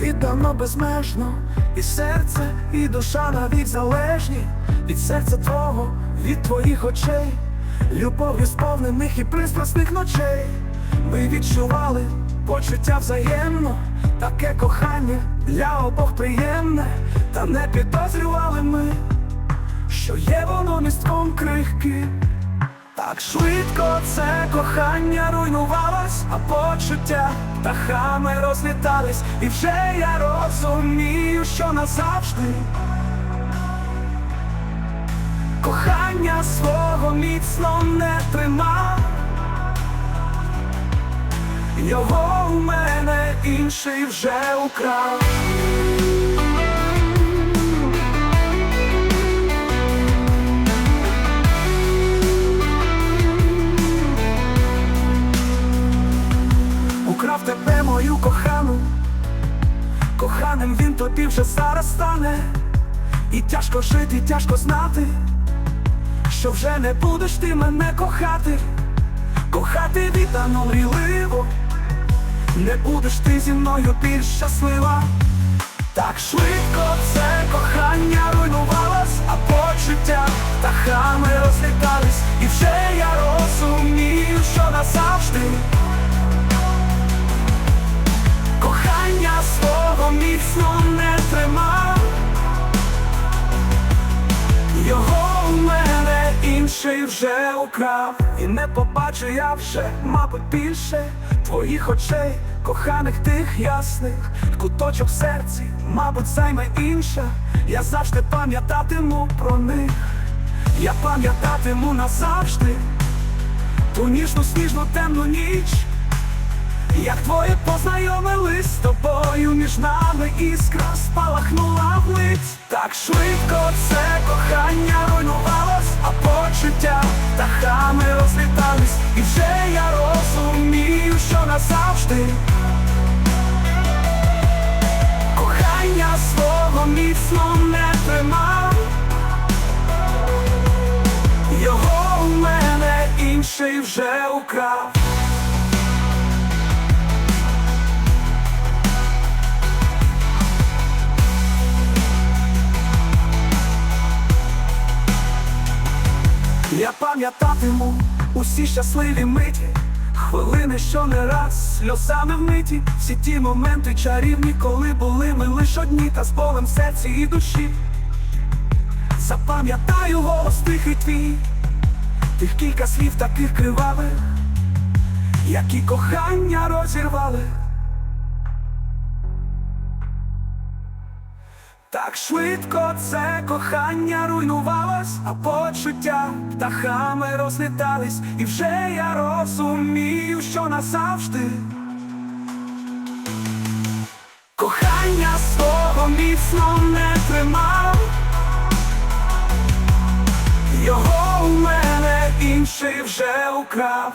віддано безмежно, і серце, і душа навіть залежні від серця твого, від твоїх очей, любов'ю сповнених і пристрасних ночей. Ми відчували почуття взаємно, таке кохання для обох приємне, та не підозрювали ми, що є воно містком крихки. Так швидко це кохання руйнувалось, а почуття птахами розлітались, і вже я розумію, що назавжди кохання свого міцно не трима. Його у мене інший вже. Украв коханим він тобі вже зараз стане, і тяжко жити, і тяжко знати, що вже не будеш ти мене кохати, кохати віддано мрійливо, не будеш ти зі мною більш щаслива. Так швидко це кохання руйнувалось, а почуття птахами розлітались, і вже я вже украв, і не побачу я вже, мабуть, більше твоїх очей, коханих тих ясних, куточок в серці, мабуть, займе інша. Я завжди пам'ятатиму про них, я пам'ятатиму назавжди ту ніжну, сніжну темну ніч. Як твоє познайомились з тобою, між нами іскра спалахнула вмить Так швидко це кохання руйнувалось, а почуття птахами розлітались, і вже я розумію, що назавжди. Кохання свого міцно не тримав, його у мене інший вже украв. Я пам'ятатиму усі щасливі миті, хвилини, що не раз сльозами вмиті, всі ті моменти чарівні, коли були ми лиш одні, та з болем серці і душі. Запам'ятаю голос тихий твій, тих кілька слів таких кривавих, які кохання розірвали. Так швидко це кохання руйнувалось, а почуття птахами розлітались, і вже я розумію, що назавжди. Кохання свого міцно не тримав, його у мене інший вже украв.